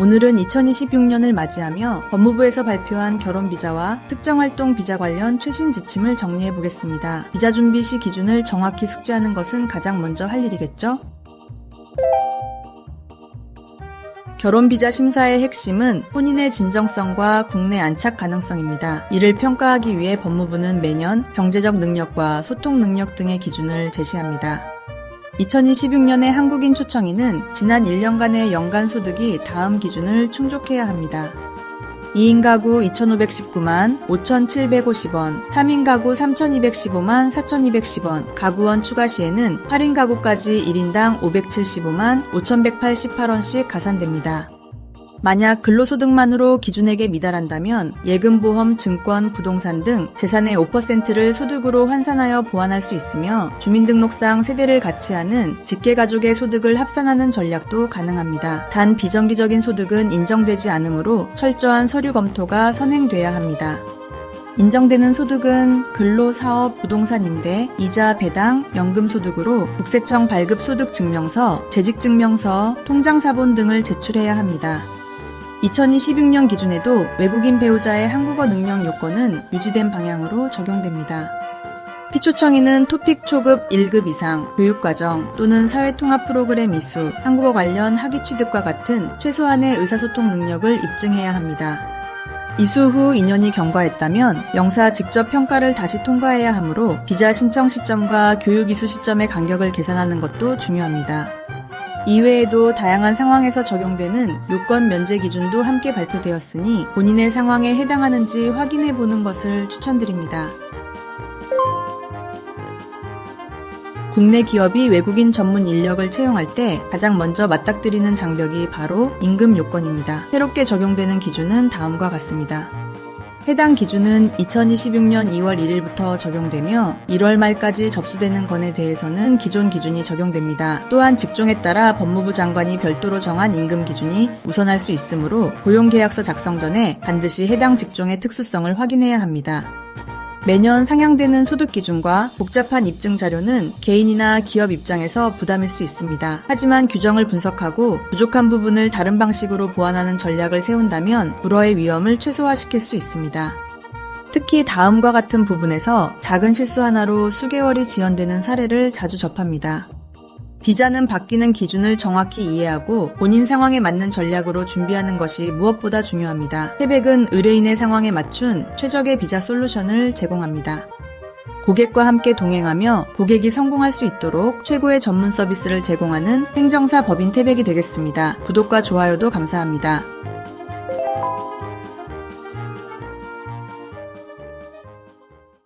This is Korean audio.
오늘은 2026년을 맞이하며 법무부에서 발표한 결혼 비자와 특정 활동 비자 관련 최신 지침을 정리해 보겠습니다. 비자 준비 시 기준을 정확히 숙지하는 것은 가장 먼저 할 일이겠죠? 결혼비자 심사의 핵심은 혼인의 진정성과 국내 안착 가능성입니다. 이를 평가하기 위해 법무부는 매년 경제적 능력과 소통 능력 등의 기준을 제시합니다. 2026년의 한국인 초청인은 지난 1년간의 연간 소득이 다음 기준을 충족해야 합니다. 2인 가구 2,519만 5,750원, 3인 가구 3,215만 4,210원, 가구원 추가 시에는 8인 가구까지 1인당 575만 5,188원씩 가산됩니다. 만약 근로소득만으로 기준액에 미달한다면 예금 보험, 증권, 부동산 등 재산의 5%를 소득으로 환산하여 보완할 수 있으며 주민등록상 세대를 같이 하는 직계가족의 소득을 합산하는 전략도 가능합니다. 단 비정기적인 소득은 인정되지 않으므로 철저한 서류 검토가 선행돼야 합니다. 인정되는 소득은 근로, 사업, 부동산 임대, 이자, 배당, 연금 소득으로 국세청 발급 소득 증명서, 재직 증명서, 통장 사본 등을 제출해야 합니다. 2026년 기준에도 외국인 배우자의 한국어 능력 요건은 유지된 방향으로 적용됩니다. 피초청인은 토픽 초급 1급 이상, 교육과정 또는 사회통합 프로그램 이수, 한국어 관련 학위 취득과 같은 최소한의 의사소통 능력을 입증해야 합니다. 이수 후 2년이 경과했다면 영사 직접 평가를 다시 통과해야 하므로 비자 신청 시점과 교육 이수 시점의 간격을 계산하는 것도 중요합니다. 이외에도 다양한 상황에서 적용되는 요건 면제 기준도 함께 발표되었으니 본인의 상황에 해당하는지 확인해 보는 것을 추천드립니다. 국내 기업이 외국인 전문 인력을 채용할 때 가장 먼저 맞닥뜨리는 장벽이 바로 임금 요건입니다. 새롭게 적용되는 기준은 다음과 같습니다. 해당 기준은 2026년 2월 1일부터 적용되며 1월 말까지 접수되는 건에 대해서는 기존 기준이 적용됩니다. 또한 직종에 따라 법무부 장관이 별도로 정한 임금 기준이 우선할 수 있으므로 고용계약서 작성 전에 반드시 해당 직종의 특수성을 확인해야 합니다. 매년 상향되는 소득 기준과 복잡한 입증 자료는 개인이나 기업 입장에서 부담일 수 있습니다. 하지만 규정을 분석하고 부족한 부분을 다른 방식으로 보완하는 전략을 세운다면 불허의 위험을 최소화시킬 수 있습니다. 특히 다음과 같은 부분에서 작은 실수 하나로 수개월이 지연되는 사례를 자주 접합니다. 비자는 바뀌는 기준을 정확히 이해하고 본인 상황에 맞는 전략으로 준비하는 것이 무엇보다 중요합니다. 태백은 의뢰인의 상황에 맞춘 최적의 비자 솔루션을 제공합니다. 고객과 함께 동행하며 고객이 성공할 수 있도록 최고의 전문 서비스를 제공하는 행정사 법인 태백이 되겠습니다. 구독과 좋아요도 감사합니다.